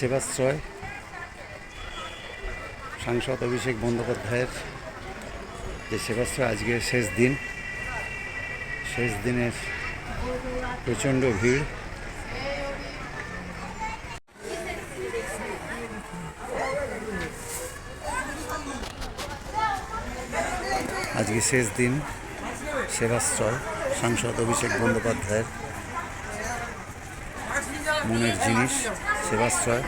সেবাশ্রয় সাংসদ অভিষেক বন্দ্যোপাধ্যায়ের যে সেবাশ্রয় আজকে শেষ দিন। শেষ দিনের প্রচণ্ড ভিড়। আজকে শেষ দিন সেবাশ্রয় সাংসদ অভিষেক বন্দ্যোপাধ্যায়ের মনের জিনিস। সেবাশ্রয়,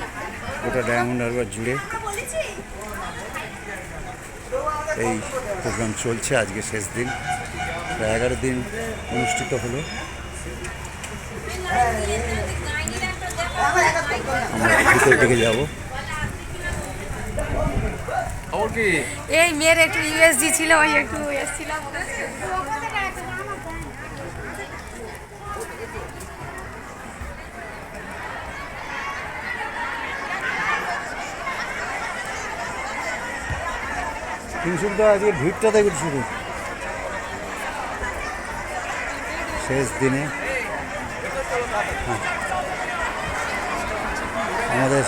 গোটা ডায়মন্ড হারবার জুড়ে এই প্রোগ্রাম চলছে আজকে শেষ দিন। প্রায় এগারো দিন অনুষ্ঠিত হলো। ভিতর দিকে যাব। এই মেয়ের একটু ইউএসজি ছিল, ওই একটু এসেছিলাম তিনশুল তো আজকে ভিড়টা দেখুন শুরু শেষ দিনে। হ্যাঁ। আমাদের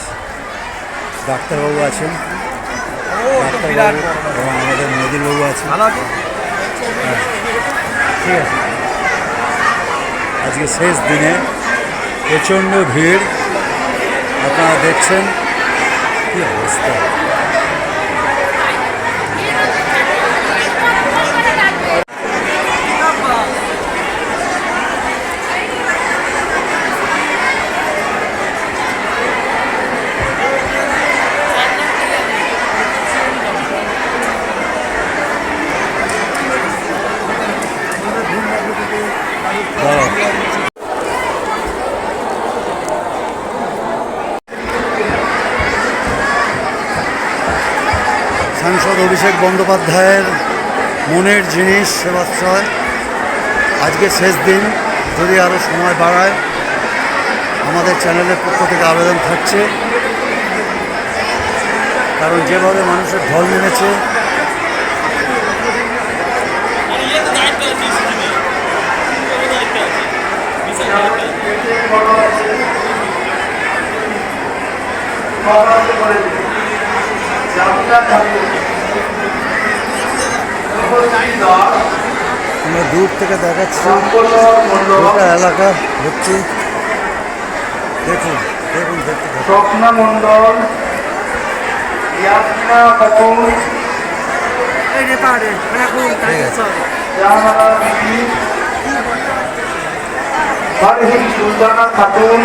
ডাক্তারবাবু আছেন। ডাক্তারবাবু এবং আমাদের নদীবাবু আছেন? হ্যাঁ, ঠিক আছে। আজকে শেষ দিনে প্রচণ্ড ভিড়। আপনারা দেখছেন কি অবস্থা। বন্দ্যোপাধ্যায়ের মনের জিনিস, সেবাশ্রয়। আজকে শেষ দিন, যদি আরও সময় বাড়ায়, আমাদের চ্যানেলের পক্ষ থেকে আবেদন থাকছে। কারণ যেভাবে মানুষের ঢল নেমেছে আমরা দূর থেকে দেখাচ্ছি গোটা এলাকা ভর্তি। দেখুন দেখুন দেখতে থাকুন। স্বপ্না মন্ডল ইয়াসমিনা খাতুন জাহানারা বিবি ফারহিন সুলতানা খাতুন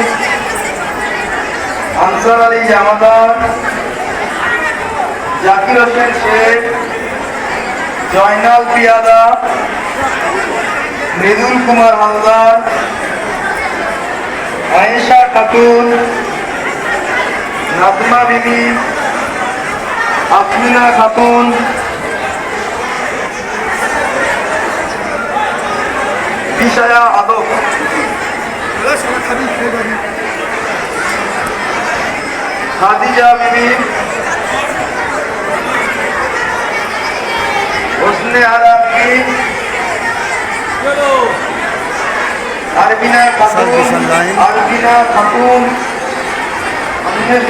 আনসার আলী জামাদার জাকির হোসেন শেখ জয়নাল পিয়াদা, মৃদুল কুমার হালদার আয়েশা খাতুন, নাজমা বিবি আসমিনা খাতুন। বিষয়া আদব। খাদিজা বিবি হোসনে আরা বিবি আরবিনা খাতুন আরবিনা খাতুন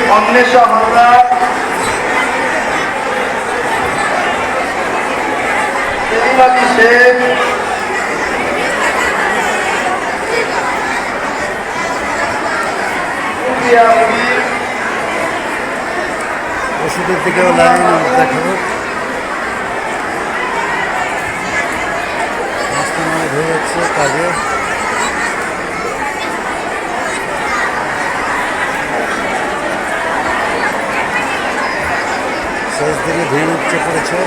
অন্বেষ- হালদার সেলিম আলী শেখ সুপ্রিয়া বিবি ওষুধের দিকেও লাইন দেখাবো। যাচ্ছে কাজে শেষ দিকে ভিড় উঠছে পড়েছে।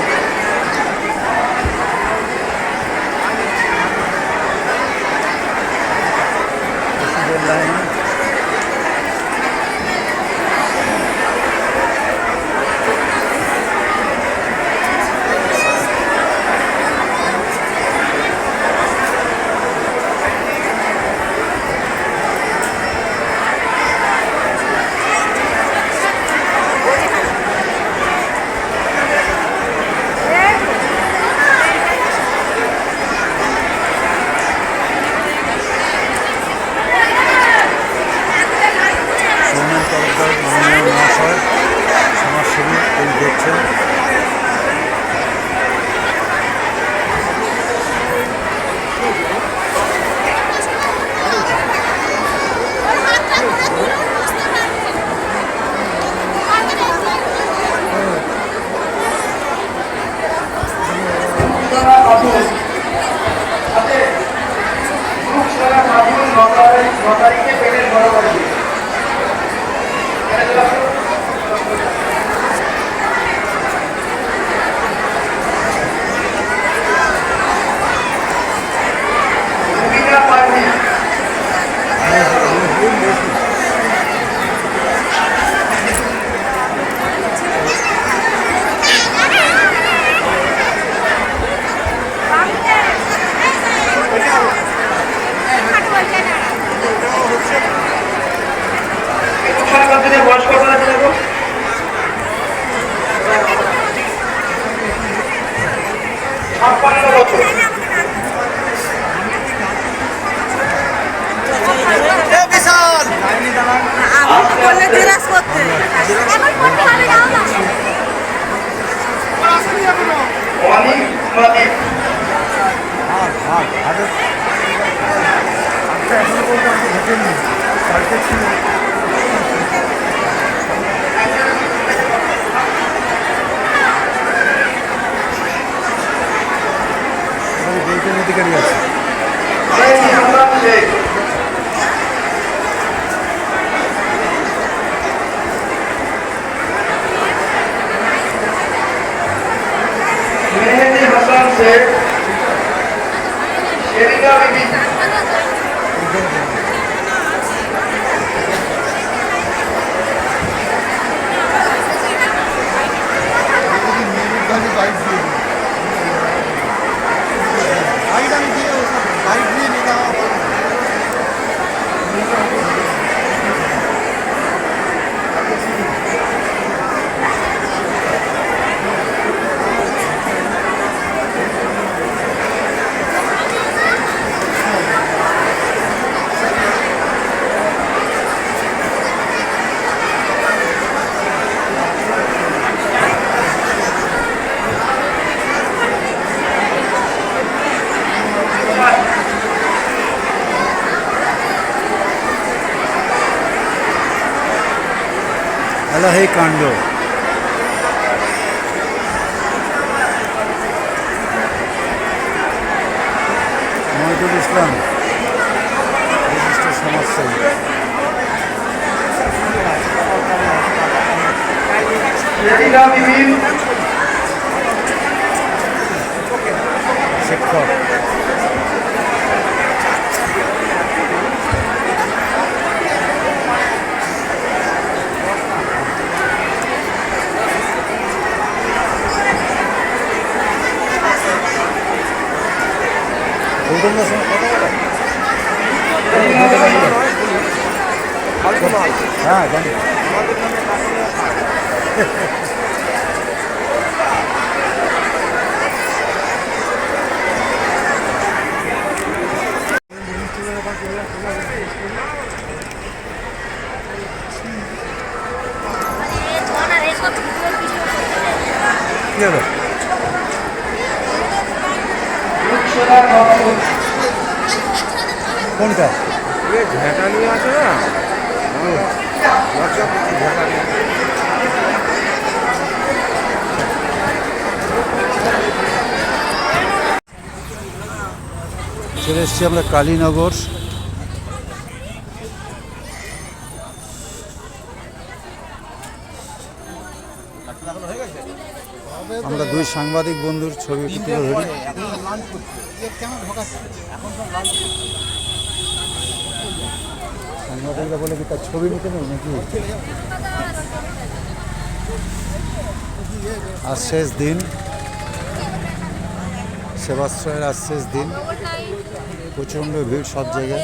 আমি কালকে ছিল গেটের অধিকারী আছে। वाला है कांडो হ্যাঁ কোনটা? ঝাঁটা নিয়ে আছে না? হোয়াটসঅ্যাপ নিয়ে চলে এসছি আমরা কালীনগর। আমরা দুই সাংবাদিক বন্ধুর ছবি তুলে ধরি। সাংবাদিকরা বলে কি তার ছবি নিতে নেই নাকি? আজ শেষ দিন। সেবাশ্রয়ের আজ শেষ দিন। প্রচণ্ড ভিড় সব জায়গায়।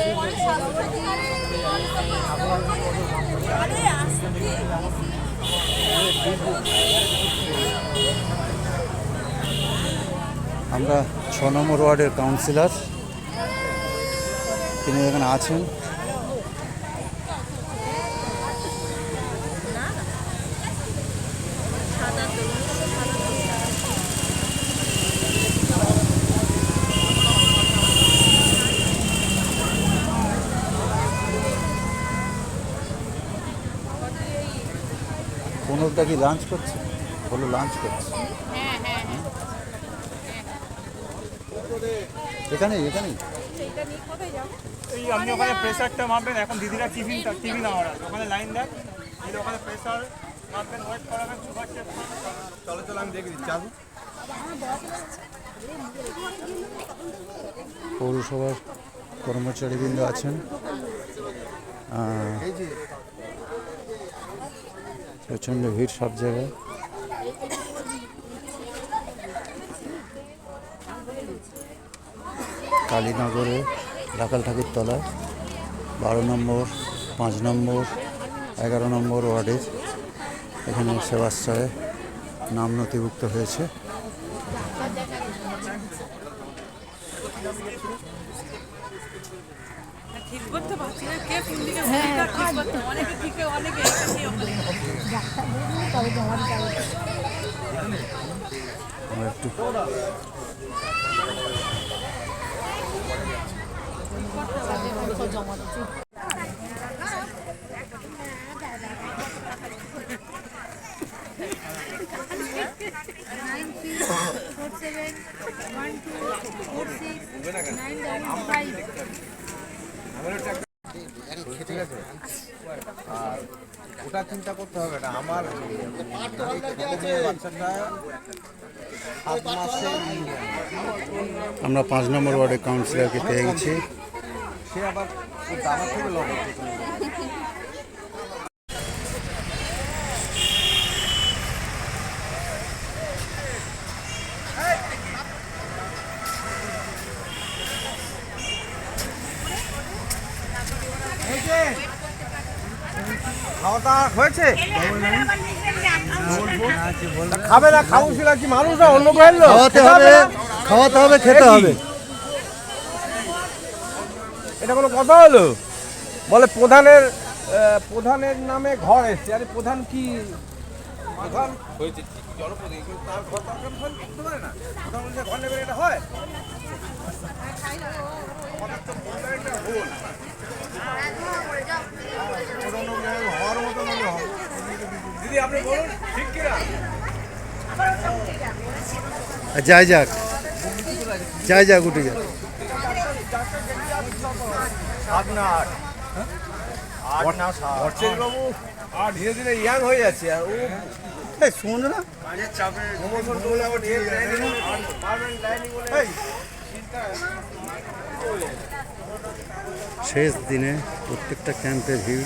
আমরা ছ নম্বর ওয়ার্ডের কাউন্সিলর। তিনি এখানে আছেন। কোনোটা কি লাঞ্চ করছে? বলো লাঞ্চ করছে। এখানেই এখানেই। এই আপনি ওখানে প্রেসারটা মাপবেন এখন দিদিরা টিফিন টিফিন আওয়ার আছে ওখানে লাইন দেন এই ওখানে প্রেসার মাপবেন ওয়েট করাবেন সুগার চেক চলো চলো আমি দেখে দিচ্ছি। আসুন পৌরসভার কর্মচারীবৃন্দ আছেন। প্রচণ্ড ভিড় সব জায়গায়। কালীনগরে রাখাল ঠাকুর তলায়, বারো নম্বর, পাঁচ নম্বর, এগারো নম্বর ওয়ার্ডের এখানে সেবাশ্রয়ে নাম নথিভুক্ত হয়েছে। ঠিক করতে পারছি না কে কোন দিকে ঠিক করতে অনেকে ঠিকে অনেকে এখানে ওখানে আমরা একটু five. ওটা চিন্তা করতে হবে না। আমার আমরা পাঁচ নম্বর ওয়ার্ডে কাউন্সিলরকে পেয়ে গেছি। সে আবার দাদা থেকে লড়াই হয়েছে খাবে না কাউন্সিলর কি মানুষ না অন্য গ্রহের লোক খাওয়াতে খেতে হবে খাওয়াতে হবে খেতে হবে এটা কোনো কথা হলো বলে প্রধানের প্রধানের নামে ঘর এসছে আরে প্রধান কি প্রধান হয়েছে জনপ্রতিনিধি তার ঘর তো করতে পারে না প্রধান ঘর নেবেন এটা হয় আমাদের তো ভুল। প্রধান লোক হওয়ার মতো মনে হয়। দিদি আপনি বলুন ঠিক কিনা? যাই যাক যাই যাক উঠে যাক। সাত না আট আট না সাত। বাবু আর ধীরে ধীরে ইয়াং হয়ে যাচ্ছে আর ও এই শোন না। প্রমোশন করলে আবার ধীরে ধীরে পারমানেন্ট লাইনিং বলে। শেষ দিনে প্রত্যেকটা ক্যাম্পে ভিড়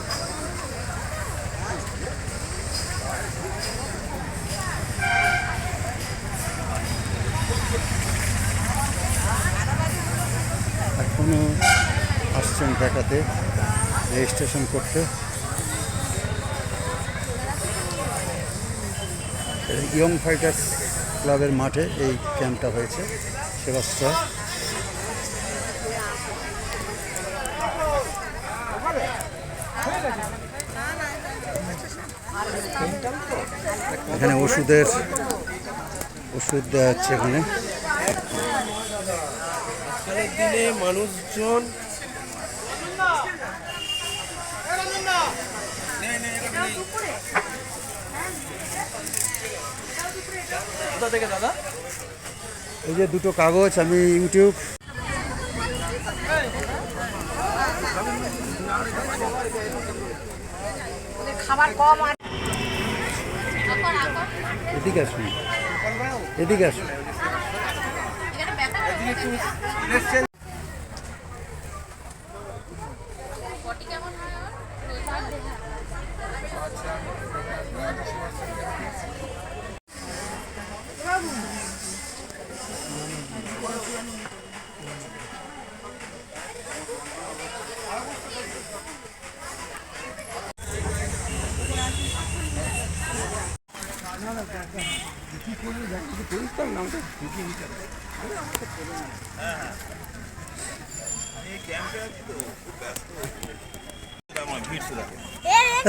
আসছেন দেখাতে রেজিস্ট্রেশন করতে। ইয়ং ফাইটার্স ক্লাবের মাঠে এই ক্যাম্পটা হয়েছে, সেবাশ্রয়। এখানে ওষুধের, ওষুধ দেওয়া হচ্ছে এখানে। দিনে মানুষজন কোথা থেকে দাদা? এই যে দুটো কাগজ আমি ইউটিউব। খাবার কম আর এদিকে আসুন। এদিকে আসুন।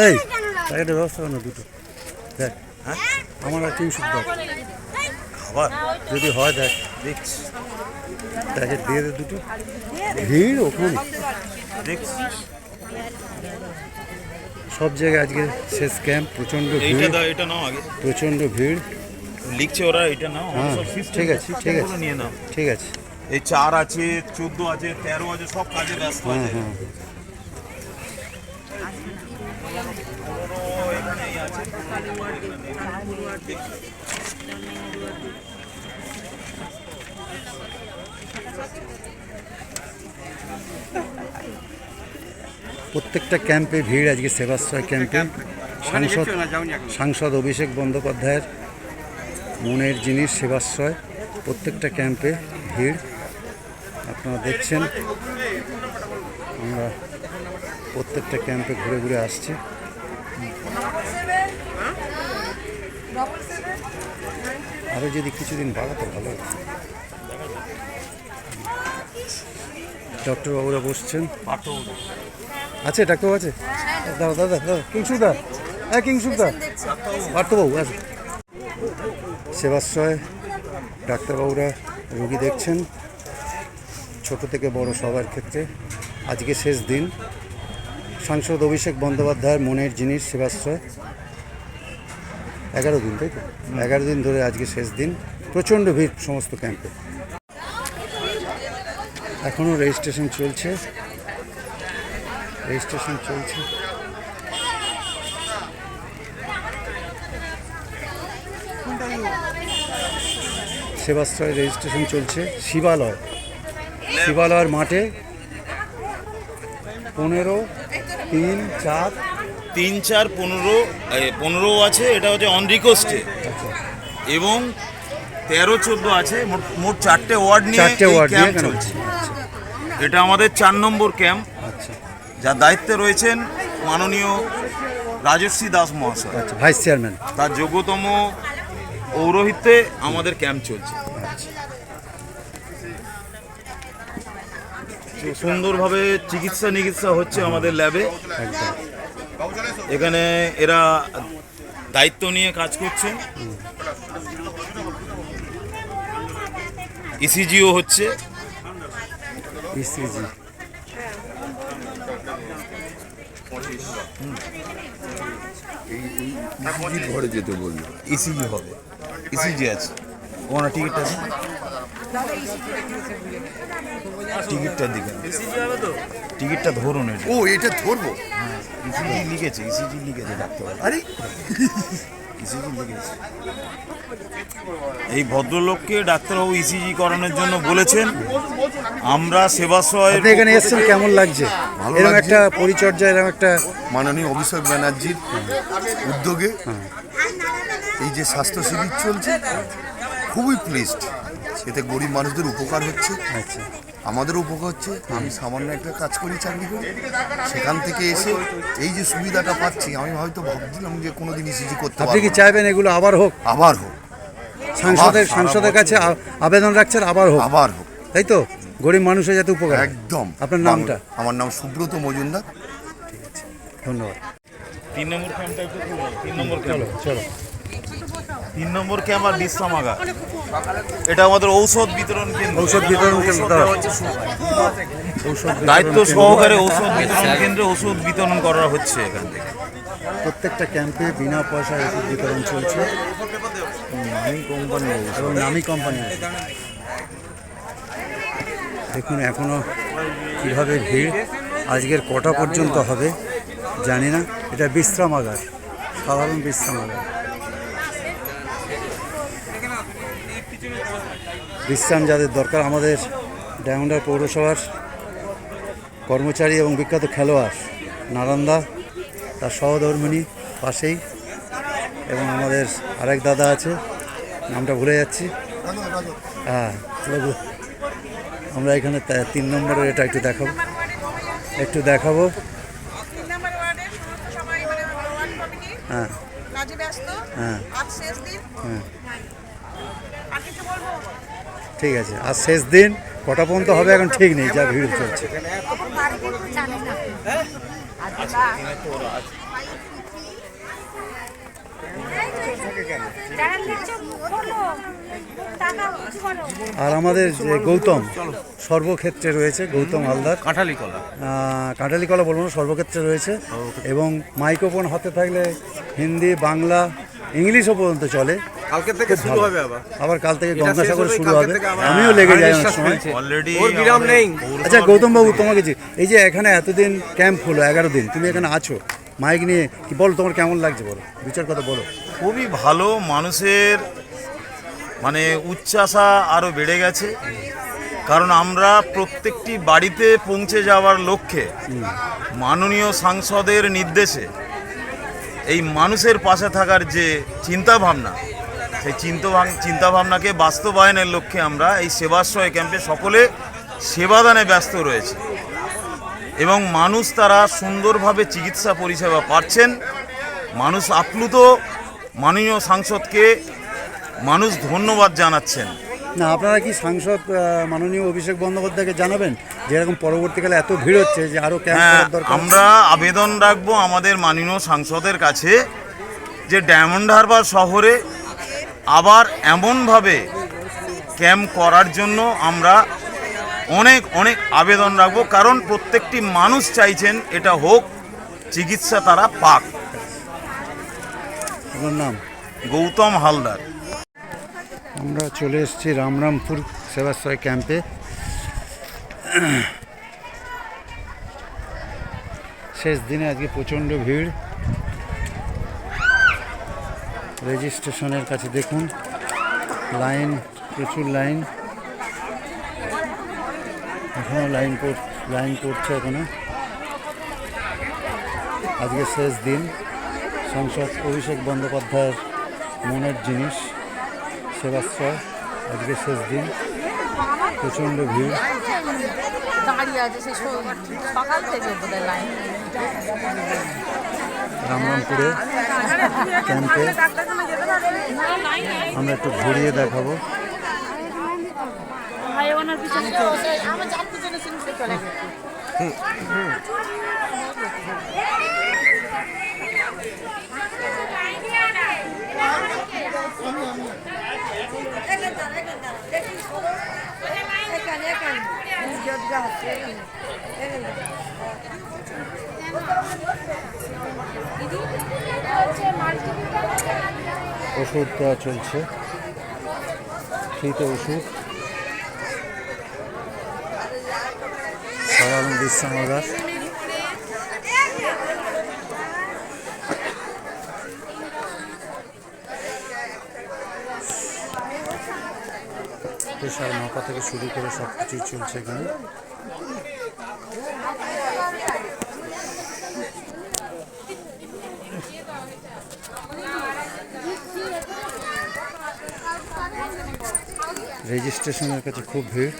এই প্যাকেটের ব্যবস্থা করো দুটো। দেখ হ্যাঁ? আমার আর তিনশো দেখ খাবার যদি হয় দেখ দেখছি। প্যাকেট দিয়ে দে দুটো। ভিড় ওখানে। দেখছি। সব জায়গায় আজকে শেষ ক্যাম্প প্রচণ্ড ভিড়। দাও এটা নাও আগে। প্রচণ্ড ভিড়। লিখছে ওরা এটা নাও। হ্যাঁ, ঠিক আছে, ঠিক আছে। নিয়ে নাও। ঠিক আছে। এই চার আছে চোদ্দ আছে তেরো আছে সব কাজে ব্যস্ত হ্যাঁ আছে হ্যাঁ পনেরো এখানেই আছে প্রত্যেকটা ক্যাম্পে ভিড় আজকে সেবাশ্রয় ক্যাম্পে। সাংসদ সাংসদ অভিষেক বন্দ্যোপাধ্যায়ের মনের জিনিস সেবাশ্রয়। প্রত্যেকটা ক্যাম্পে ভিড়। আপনারা দেখছেন আমরা প্রত্যেকটা ক্যাম্পে ঘুরে ঘুরে আসছি। আরও যদি কিছুদিন বাড়াতো, ভালো। ডক্টরবাবুরা বসছেন। আছে, ডাক্তারবাবু আছে? দাদা দাদা দাদা কিংসুদা হ্যাঁ কিংসুদা পার্থবাবু আছে সেবাশ্রয়, ডাক্তারবাবুরা রোগী দেখছেন। ছোট থেকে বড় সবার ক্ষেত্রে। আজকে শেষ দিন। সাংসদ অভিষেক বন্দ্যোপাধ্যায়ের মনের জিনিস, সেবাশ্রয়। এগারো দিন, তাই তো? এগারো দিন ধরে আজকে শেষ দিন। প্রচণ্ড ভিড় সমস্ত ক্যাম্পে এখনও রেজিস্ট্রেশন চলছে। রেজিস্ট্রেশন চলছে। সেবাশ্রয় রেজিস্ট্রেশন চলছে। শিবালয়। শিবালয়ের মাঠে পনেরো, তিন, চার তিন চার পনেরো পনেরো আছে এটা হচ্ছে অন রিকোয়েস্টে এবং তেরো চোদ্দ আছে মোট চারটে ওয়ার্ড নিয়ে ক্যাম্প চলছে। এটা আমাদের চার নম্বর ক্যাম্প আচ্ছা। যার দায়িত্বে রয়েছেন মাননীয় রাজশ্রী দাস মহাশয়। আচ্ছা ভাইস চেয়ারম্যান তার যোগ্যতম পৌরোহিত্যে আমাদের ক্যাম্প চলছে। সুন্দরভাবে চিকিৎসা নিকিৎসা হচ্ছে আমাদের ল্যাবে একদম। এখানে এরা দায়িত্ব নিয়ে কাজ করছে। ইসিজিও হচ্ছে। ইসিজি ঘরে যেতে বলল ইসিজি হবে। ইসিজি আছে। ওনার টিকিটটা আছে টিকিটটা দিকে টিকিটটা ধরুন ও এটা ধরবো? ইসিজি লিখেছে ইসিজি লিখেছে ডাক্তার আরে। ইসিজি লিখেছে। এই ভদ্রলোককে ডাক্তারবাবু ইসিজি করানোর জন্য বলেছেন। আমরা সেবাশ্রয় এখানে এসেছেন কেমন লাগছে? ভালো এরকম একটা পরিচর্যা এরকম একটা মাননীয় অভিষেক ব্যানার্জির উদ্যোগে এই যে স্বাস্থ্য শিবির চলছে খুবই প্লেসড এতে গরিব মানুষদের উপকার হচ্ছে। আচ্ছা। আমাদেরও উপকার হচ্ছে আমি সামান্য একটা কাজ করি চাকরি করি। সেখান থেকে এসে এই যে সুবিধাটা পাচ্ছি আমি হয়তো ভাবছিলাম যে কোনোদিন ইসিজি করতে আপনি কি চাইবেন এগুলো আবার হোক? আবার হোক। সাংসদের সাংসদের কাছে আবেদন রাখছেন আবার হোক। আবার হোক। তাই তো? গরিব মানুষের যাতে উপকার একদম। আপনার নামটা? আমার নাম সুব্রত মজুমদার। ধন্যবাদ। তিন নম্বর ক্যাম্পটা একটু তিন নম্বর ক্যাম্প চলো। তিন নম্বর ক্যাম্প বিশ্রামাগার এটা আমাদের ঔষধ বিতরণ কেন্দ্র। ঔষধ বিতরণ কেন্দ্র। দায়িত্ব। সহকারে ঔষধ বিতরণ কেন্দ্রে ওষুধ বিতরণ করা হচ্ছে এখান থেকে। প্রত্যেকটা ক্যাম্পে বিনা পয়সায় ওষুধ বিতরণ চলছে। কোম্পানি এবং নামি কোম্পানি দেখুন এখনও কীভাবে ভিড় আজকের কটা পর্যন্ত হবে জানি না। এটা বিশ্রামাগার সাধারণ বিশ্রামাগার। বিশ্রাম যাদের দরকার, আমাদের ডায়মন্ডার পৌরসভার কর্মচারী এবং বিখ্যাত খেলোয়াড় নারান্দা, তার সহধর্মিণী পাশেই, এবং আমাদের আরেক দাদা আছে, নামটা ভুলে যাচ্ছি। হ্যাঁ আমরা এখানে তিন নম্বরের এটা একটু দেখাবো। একটু দেখাবো তিন নম্বর ওয়ার্ডের সমস্ত সবাই মানে ওয়ার্ড কমিটি হ্যাঁ কাজে ব্যস্ত হ্যাঁ। আজ শেষ দিন হ্যাঁ আর কিছু বলব ঠিক আছে আর শেষ দিন কটা পর্যন্ত হবে এখন ঠিক নেই যা ভিড় চলছে। আর আমাদের যে গৌতম সর্বক্ষেত্রে রয়েছে গৌতম হালদার। কাঁঠালি কলা। কাঁঠালি কলা বলব না সর্বক্ষেত্রে রয়েছে। এবং মাইক্রোফোন হাতে থাকলে হিন্দি বাংলা ইংলিশও পর্যন্ত চলে। কালকে থেকে শুরু হবে আবার। আবার কাল থেকে গঙ্গাসাগর শুরু হবে। আমিও লেগে যাই অনেক সময়। অলরেডি ওর বিরাম নেই। আচ্ছা গৌতম বাবু তোমাকে যে এই যে এখানে এতদিন ক্যাম্প হলো এগারো দিন তুমি এখানে আছো। মাইক নিয়ে কি বলো তোমার কেমন লাগছে বলো? বিচার কথা বলো। খুবই ভালো মানুষের মানে উচ্চাসা আরও বেড়ে গেছে। কারণ আমরা প্রত্যেকটি বাড়িতে পৌঁছে যাওয়ার লক্ষ্যে মাননীয় সাংসদের নির্দেশে এই মানুষের পাশে থাকার যে চিন্তা ভাবনা সেই চিন্তা চিন্তা ভাবনাকে বাস্তবায়নের লক্ষ্যে আমরা এই সেবাশ্রয় ক্যাম্পে সকলে সেবাদানে ব্যস্ত রয়েছে। এবং মানুষ তারা সুন্দরভাবে চিকিৎসা পরিষেবা পাচ্ছেন। মানুষ আপ্লুত, মাননীয় সাংসদকে মানুষ ধন্যবাদ জানাচ্ছেন। না আপনারা কি সাংসদ মাননীয় অভিষেক বন্দ্যোপাধ্যায়কে জানাবেন যে এরকম পরবর্তীকালে এত ভিড় হচ্ছে যে আরও হ্যাঁ দরকার আমরা আবেদন রাখব আমাদের মাননীয় সাংসদের কাছে যে ডায়মন্ড হারবার শহরে আবার এমনভাবে ক্যাম্প করার জন্য আমরা অনেক অনেক আবেদন রাখব। কারণ প্রত্যেকটি মানুষ চাইছেন এটা হোক চিকিৎসা তারা পাক। নাম? গৌতম হালদার। আমরা চলে এসেছি রামরামপুর সেবাশ্রয় ক্যাম্পে। শেষ দিনে আজকে প্রচণ্ড ভিড়। রেজিস্ট্রেশনের কাছে দেখুন, লাইন, প্রচুর লাইন। এখনও লাইন লাইন পড়ছে এখনও। আজকে শেষ দিন। সংসদ অভিষেক বন্দ্যোপাধ্যায়ের মনের জিনিস। সেবাশ্রয় আজকে শেষ দিন। প্রচণ্ড ভিড়। দাঁড়িয়ে আছে সে সকাল থেকে বোধহয় লাইন। রামরামপুরে ক্যাম্পে। আমরা একটু ঘুরিয়ে দেখাবো। আমার চারটে জন্য সিনেমা চলে গেছে ওষুধ দেওয়া চলছে ফ্রিতে ওষুধ সাধারণ বিশ্রামাগার প্রেশার মাপা থেকে শুরু করে সব কিছুই চলছে এখানে। রেজিস্ট্রেশনের কাছে খুব ভিড়।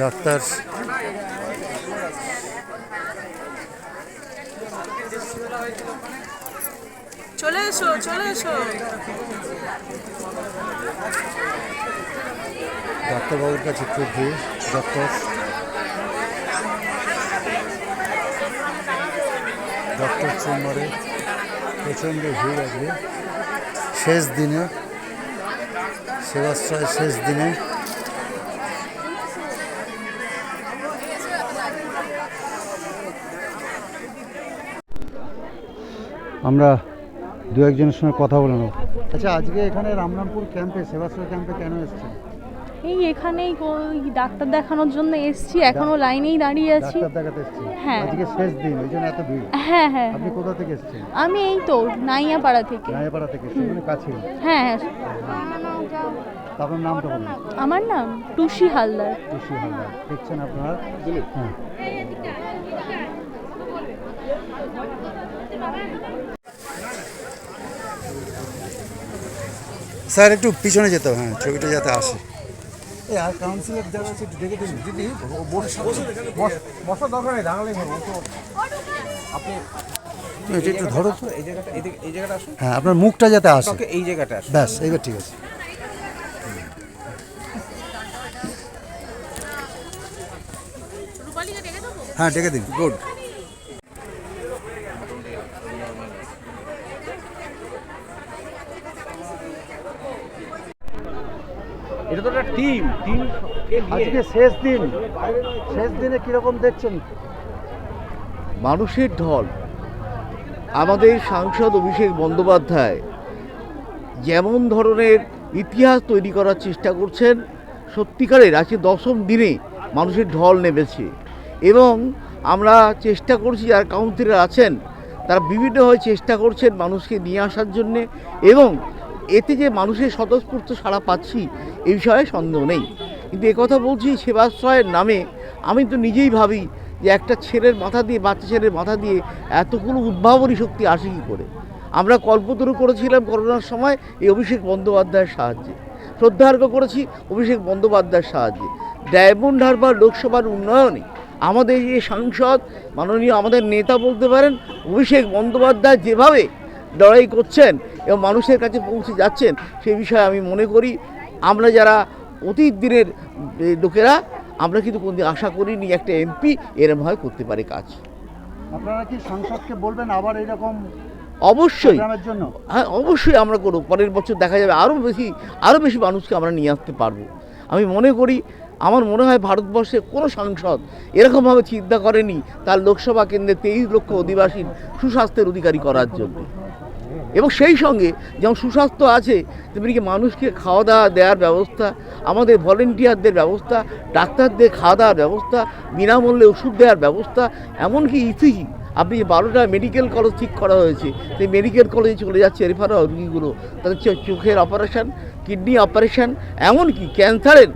ডাক্তার এসো, চলে এসো। ডাক্তারবাবুর কাছে খুব ভিড়, ডক্টর। ডক্টর চেম্বারে প্রচণ্ড ভিড় আজকে। শেষ দিনে সেবাশ্রয় শেষ দিনে। আমরা দু একজনের সঙ্গে কথা বলে নেব। আচ্ছা আজকে এখানে রামরামপুর ক্যাম্পে সেবাশ্রয় ক্যাম্পে কেন এসছেন? এই এখানেই ওই ডাক্তার দেখানোর জন্য এসছি এখনও লাইনেই দাঁড়িয়ে আছি। ডাক্তার দেখাতে এসছেন হ্যাঁ। আজকে শেষ দিন ওই জন্য এত ভিড়। হ্যাঁ হ্যাঁ। আপনি কোথা থেকে এসছেন? আমি এই তো নাইয়াপাড়া থেকে। রায়পাড়া থেকে সেখানে কাছে হ্যাঁ হ্যাঁ। আপনার নামটা বলুন। আমার নাম টুসি হালদার। খুশি হালদার। দেখছেন আপনার? হ্যাঁ। স্যার একটু পিছনে যেতে হবে হ্যাঁ ছবিটা যাতে আসে। আর কাউন্সিলর যারা আছে একটু দেখে দিন। দিদি বসার দরকার নেই দাঁড়ালেই হবে তো আপনি একটু ধরো তো। এই জায়গাটা এই জায়গাটা আসুন। হ্যাঁ আপনার মুখটা যাতে আসে। ওকে এই জায়গাটা আসুন। ব্যাস এইবার ঠিক আছে। হ্যাঁ ডেকে দিন। গুড। এটা তো একটা টিম টিম আজকে শেষ দিন। শেষ দিনে কীরকম দেখছেন? মানুষের ঢল। আমাদের সাংসদ অভিষেক বন্দ্যোপাধ্যায় যেমন ধরনের ইতিহাস তৈরি করার চেষ্টা করছেন সত্যিকারের আজকে দশম দিনে মানুষের ঢল নেমেছে। এবং আমরা চেষ্টা করছি যারা কাউন্সিলর আছেন তারা বিভিন্নভাবে চেষ্টা করছেন মানুষকে নিয়ে আসার জন্যে। এবং এতে যে মানুষের স্বতঃস্ফূর্ত সাড়া পাচ্ছি এই বিষয়ে সন্দেহ নেই। কিন্তু একথা বলছি সেবাশ্রয়ের নামে, আমি তো নিজেই ভাবি যে একটা ছেলের মাথা দিয়ে, বাচ্চা ছেলের মাথা দিয়ে এতগুলো উদ্ভাবনী শক্তি আসে কী করে? আমরা কল্পতরু করেছিলাম করোনার সময় এই অভিষেক বন্দ্যোপাধ্যায়ের সাহায্যে। শ্রদ্ধার্ঘ করেছি অভিষেক বন্দ্যোপাধ্যায়ের সাহায্যে। ডায়মন্ড হারবার লোকসভার উন্নয়নে আমাদের যে সাংসদ, মাননীয় আমাদের নেতা বলতে পারেন, অভিষেক বন্দ্যোপাধ্যায় যেভাবে লড়াই করছেন এবং মানুষের কাছে পৌঁছে যাচ্ছেন সেই বিষয়ে আমি মনে করি আমরা যারা অতীত দিনের লোকেরা আমরা কিন্তু কোনদিন আশা করিনি একটা এমপি এরমভাবে করতে পারে কাজ। আপনারা কি সংসদকে বলবেন আবার এরকম অবশ্যই। হ্যাঁ অবশ্যই আমরা করব। পরের বছর দেখা যাবে আরও বেশি আরও বেশি মানুষকে আমরা নিয়ে আসতে পারব। আমি মনে করি আমার মনে হয় ভারতবর্ষে কোনো সাংসদ এরকমভাবে চিন্তা করেনি তার লোকসভা কেন্দ্রে তেইশ লক্ষ অধিবাসীর সুস্বাস্থ্যের অধিকারী করার জন্য। এবং সেই সঙ্গে যেমন সুস্বাস্থ্য আছে, তেমনি কি মানুষকে খাওয়া দাওয়া দেওয়ার ব্যবস্থা, আমাদের ভলেন্টিয়ারদের ব্যবস্থা, ডাক্তারদের খাওয়া দাওয়ার ব্যবস্থা, বিনামূল্যে ওষুধ দেওয়ার ব্যবস্থা, এমনকি ইসিজি আপনি যে বারোটা মেডিকেল কলেজ ঠিক করা হয়েছে, সেই মেডিকেল কলেজে চলে যাচ্ছে রেফারা রুগীগুলো, তাদের চোখের অপারেশন কিডনি অপারেশন এমনকি ক্যান্সারের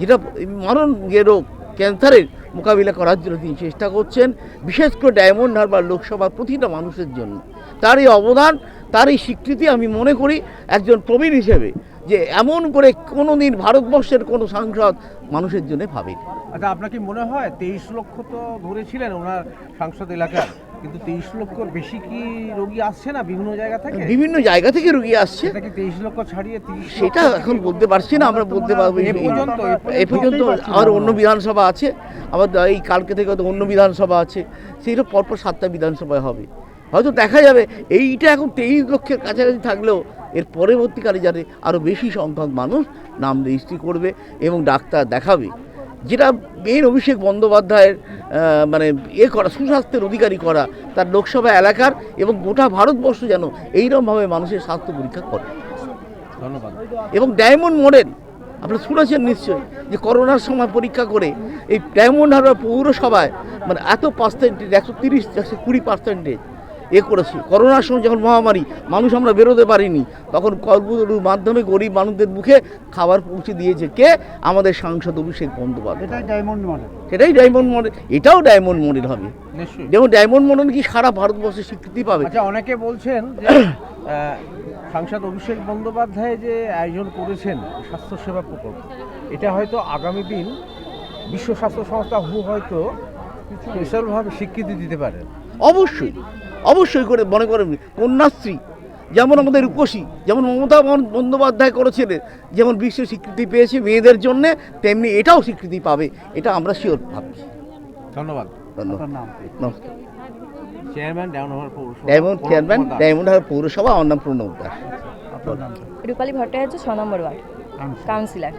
যেটা মরণ যে রোগ ক্যান্সারের মোকাবিলা করার জন্য তিনি চেষ্টা করছেন, বিশেষ করে ডায়মন্ড হারবার লোকসভার প্রতিটা মানুষের জন্য। তার এই অবদান তার এই স্বীকৃতি আমি মনে করি একজন প্রবীণ হিসেবে যে এমন করে কোনো দিন ভারতবর্ষের কোনো সাংসদ মানুষের জন্য ভাবেনি। আচ্ছা আপনার কি মনে হয় তেইশ লক্ষ তো ধরেছিলেন ওনার সাংসদ এলাকার কিন্তু তেইশ লক্ষর বেশি কি রোগী আসছে না বিভিন্ন জায়গা থেকে? বিভিন্ন জায়গা থেকে রুগী আসছে। তেইশ লক্ষ ছাড়িয়ে সেটা এখন বলতে পারছি না আমরা বলতে পারব এ পর্যন্ত, এ এ পর্যন্ত আর অন্য বিধানসভা আছে আবার এই কালকে থেকে অন্য বিধানসভা আছে সেইটা পরপর সাতটা বিধানসভায় হবে। হয়তো দেখা যাবে। এইটা এখন তেইশ লক্ষের কাছাকাছি থাকলেও এর পরবর্তীকালে যাতে আরও বেশি সংখ্যক মানুষ নাম রেজিস্ট্রি করবে এবং ডাক্তার দেখাবে। যেটা মেন অভিষেক বন্দ্যোপাধ্যায়ের মানে এ করা সুস্বাস্থ্যের অধিকারী করা তার লোকসভা এলাকার এবং গোটা ভারতবর্ষ যেন এইরকমভাবে মানুষের স্বাস্থ্য পরীক্ষা করে। ধন্যবাদ। এবং ডায়মন্ড মডেল আপনারা শুনেছেন নিশ্চয়ই যে করোনার সময় পরীক্ষা করে এই ডায়মন্ড হারবার পৌরসভায় মানে এত পার্সেন্টেজ একশো তিরিশ একশো কুড়ি পার্সেন্টেজ এ করেছে করোনার সময় যখন মহামারী মানুষ আমরা বেরোতে পারিনি তখন কল্পতরুর মাধ্যমে গরিব মানুষদের মুখে খাবার পৌঁছে দিয়েছে কে? আমাদের সাংসদ অভিষেক বন্দ্যোপাধ্যায়। এটাই ডায়মন্ড মডেল সেটাই ডায়মন্ড মডেল এটাও ডায়মন্ড মডেল হবে। যেমন ডায়মন্ড মডেল কি সারা ভারতবর্ষে স্বীকৃতি পাবে? আচ্ছা অনেকে বলছেন সাংসদ অভিষেক বন্দ্যোপাধ্যায় যে আয়োজন করেছেন স্বাস্থ্যসেবা প্রকল্প এটা হয়তো আগামী দিন বিশ্ব স্বাস্থ্য সংস্থা হু হয়তো স্পেশালভাবে স্বীকৃতি দিতে পারে। অবশ্যই। অবশ্যই করে মনে করেন কন্যাশ্রী যেমন আমাদের রূপসী যেমন মমতা বন- বন্দ্যোপাধ্যায় করেছিলেন যেমন বিশ্ব স্বীকৃতি পেয়েছে মেয়েদের জন্য তেমনি এটাও স্বীকৃতি পাবে এটা আমরা শিওর ভাবছি। ধন্যবাদ। ধন্যবাদ। আপনার নাম নমস্কার। চেয়ারম্যান ডায়মন্ড চেয়ারম্যান ডায়মন্ড পৌরসভা আমার নাম প্রণব দাস। রূপালী ভট্টাচার্য ছ নম্বর ওয়ার্ড। কাউন্সিলর।